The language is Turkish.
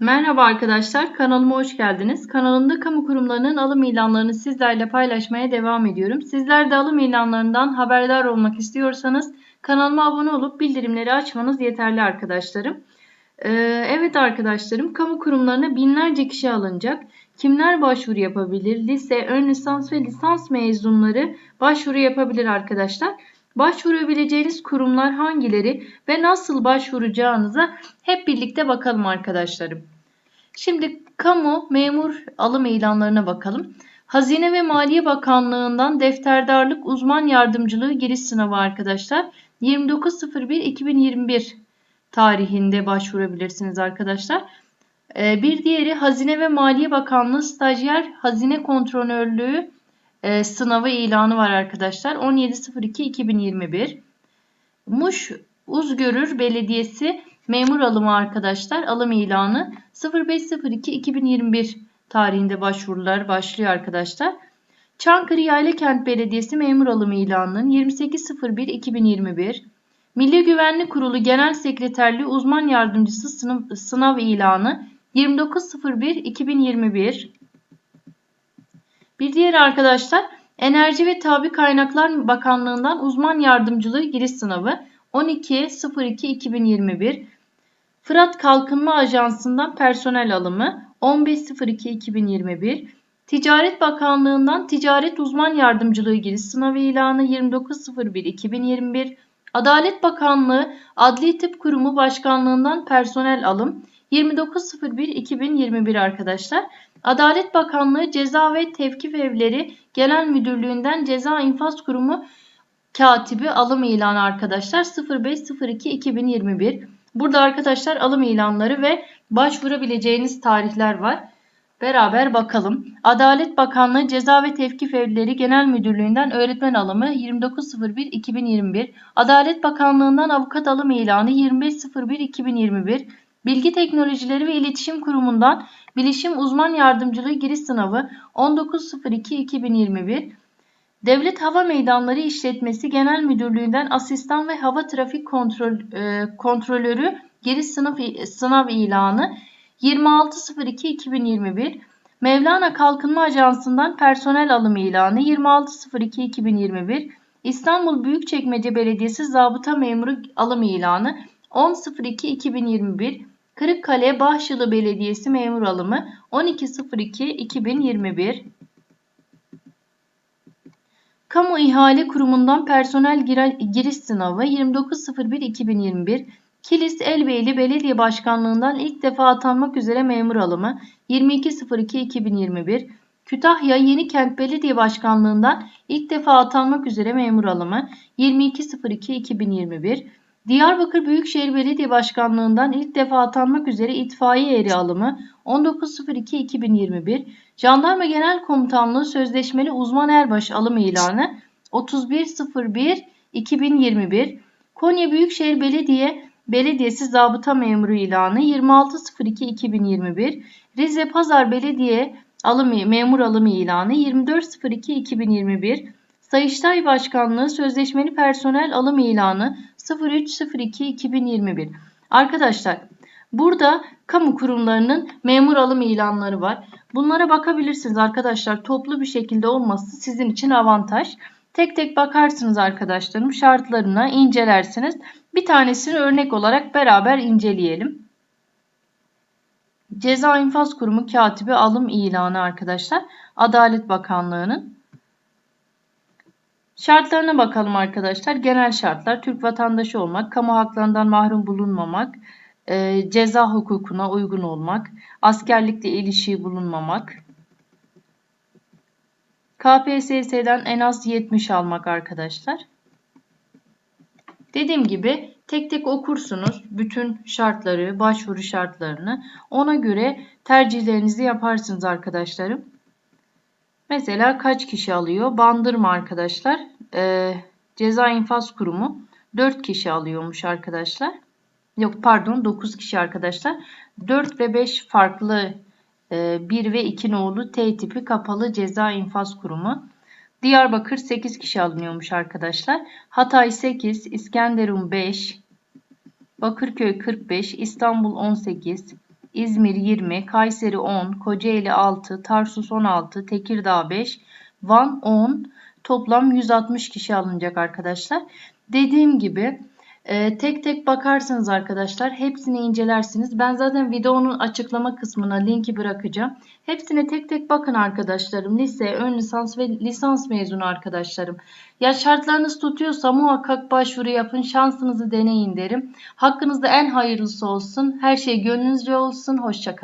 Merhaba arkadaşlar, kanalıma hoş geldiniz. Kanalımda kamu kurumlarının alım ilanlarını sizlerle paylaşmaya devam ediyorum. Sizler de alım ilanlarından haberdar olmak istiyorsanız kanalıma abone olup bildirimleri açmanız yeterli arkadaşlarım. Ee, evet arkadaşlarım, kamu kurumlarına binlerce kişi alınacak. Kimler başvuru yapabilir? Lise, ön lisans ve lisans mezunları başvuru yapabilir arkadaşlar. Başvurabileceğiniz kurumlar hangileri ve nasıl başvuracağınıza hep birlikte bakalım arkadaşlarım. Şimdi kamu memur alım ilanlarına bakalım. Hazine ve Maliye Bakanlığı'ndan defterdarlık uzman yardımcılığı giriş sınavı arkadaşlar. 29.01.2021 tarihinde başvurabilirsiniz arkadaşlar. Ee, bir diğeri Hazine ve Maliye Bakanlığı stajyer hazine kontrolörlüğü e, sınavı ilanı var arkadaşlar. 17.02.2021. Muş Uzgörür Belediyesi memur alımı arkadaşlar. Alım ilanı 05.02.2021 tarihinde başvurular başlıyor arkadaşlar. Çankırı Yaylakent Belediyesi memur alımı ilanının 28.01.2021. Milli Güvenlik Kurulu Genel Sekreterliği Uzman Yardımcısı sınav, sınav ilanı 29.01.2021. Bir diğer arkadaşlar Enerji ve Tabi Kaynaklar Bakanlığı'ndan uzman yardımcılığı giriş sınavı 12.02.2021. Fırat Kalkınma Ajansı'ndan personel alımı 15.02.2021. Ticaret Bakanlığı'ndan ticaret uzman yardımcılığı giriş sınavı ilanı 29.01.2021. Adalet Bakanlığı Adli Tıp Kurumu Başkanlığı'ndan personel alım 29.01.2021 arkadaşlar. Adalet Bakanlığı Ceza ve Tevkif Evleri Genel Müdürlüğü'nden Ceza İnfaz Kurumu katibi alım ilanı arkadaşlar 05.02.2021. Burada arkadaşlar alım ilanları ve başvurabileceğiniz tarihler var. Beraber bakalım. Adalet Bakanlığı Ceza ve Tevkif Evleri Genel Müdürlüğü'nden öğretmen alımı 29.01.2021. Adalet Bakanlığı'ndan avukat alım ilanı 25.01.2021. Bilgi Teknolojileri ve İletişim Kurumu'ndan Bilişim Uzman Yardımcılığı Giriş Sınavı 19.02.2021 Devlet Hava Meydanları İşletmesi Genel Müdürlüğü'nden Asistan ve Hava Trafik Kontrol, e, Kontrolörü Giriş Sınıf, Sınav ilanı 26.02.2021 Mevlana Kalkınma Ajansı'ndan personel alım ilanı 26.02.2021 İstanbul Büyükçekmece Belediyesi Zabıta Memuru alım ilanı 10.02.2021 Kırıkkale Bahçılı Belediyesi memur alımı 12.02.2021 Kamu İhale Kurumu'ndan personel giriş sınavı 29.01.2021 Kilis Elbeyli Belediye Başkanlığından ilk defa atanmak üzere memur alımı 22.02.2021 Kütahya Yenikent Belediye Başkanlığından ilk defa atanmak üzere memur alımı 22.02.2021 Diyarbakır Büyükşehir Belediye Başkanlığından ilk defa atanmak üzere itfaiye eri alımı 19.02.2021, Jandarma Genel Komutanlığı Sözleşmeli Uzman Erbaş alım ilanı 31.01.2021, Konya Büyükşehir Belediye Belediyesi Zabıta Memuru ilanı 26.02.2021, Rize Pazar Belediye alımı, memur alımı ilanı 24.02.2021, Sayıştay Başkanlığı Sözleşmeli Personel Alım İlanı 03.02.2021. Arkadaşlar burada kamu kurumlarının memur alım ilanları var. Bunlara bakabilirsiniz arkadaşlar. Toplu bir şekilde olması sizin için avantaj. Tek tek bakarsınız arkadaşlarım şartlarına incelersiniz. Bir tanesini örnek olarak beraber inceleyelim. Ceza İnfaz Kurumu katibi alım ilanı arkadaşlar. Adalet Bakanlığı'nın Şartlarına bakalım arkadaşlar. Genel şartlar Türk vatandaşı olmak, kamu haklarından mahrum bulunmamak, e, ceza hukukuna uygun olmak, askerlikle ilişiği bulunmamak, KPSS'den en az 70 almak arkadaşlar. Dediğim gibi tek tek okursunuz bütün şartları, başvuru şartlarını. Ona göre tercihlerinizi yaparsınız arkadaşlarım. Mesela kaç kişi alıyor? Bandırma arkadaşlar. E, Ceza İnfaz Kurumu 4 kişi alıyormuş arkadaşlar. Yok pardon 9 kişi arkadaşlar. 4 ve 5 farklı e, 1 ve 2 nolu T tipi kapalı ceza infaz kurumu. Diyarbakır 8 kişi alınıyormuş arkadaşlar. Hatay 8, İskenderun 5, Bakırköy 45, İstanbul 18, İzmir 20, Kayseri 10, Kocaeli 6, Tarsus 16, Tekirdağ 5, Van 10, toplam 160 kişi alınacak arkadaşlar. Dediğim gibi e, tek tek bakarsanız arkadaşlar hepsini incelersiniz. Ben zaten videonun açıklama kısmına linki bırakacağım. Hepsine tek tek bakın arkadaşlarım. Lise, ön lisans ve lisans mezunu arkadaşlarım. Ya şartlarınız tutuyorsa muhakkak başvuru yapın. Şansınızı deneyin derim. Hakkınızda en hayırlısı olsun. Her şey gönlünüzce olsun. Hoşçakalın.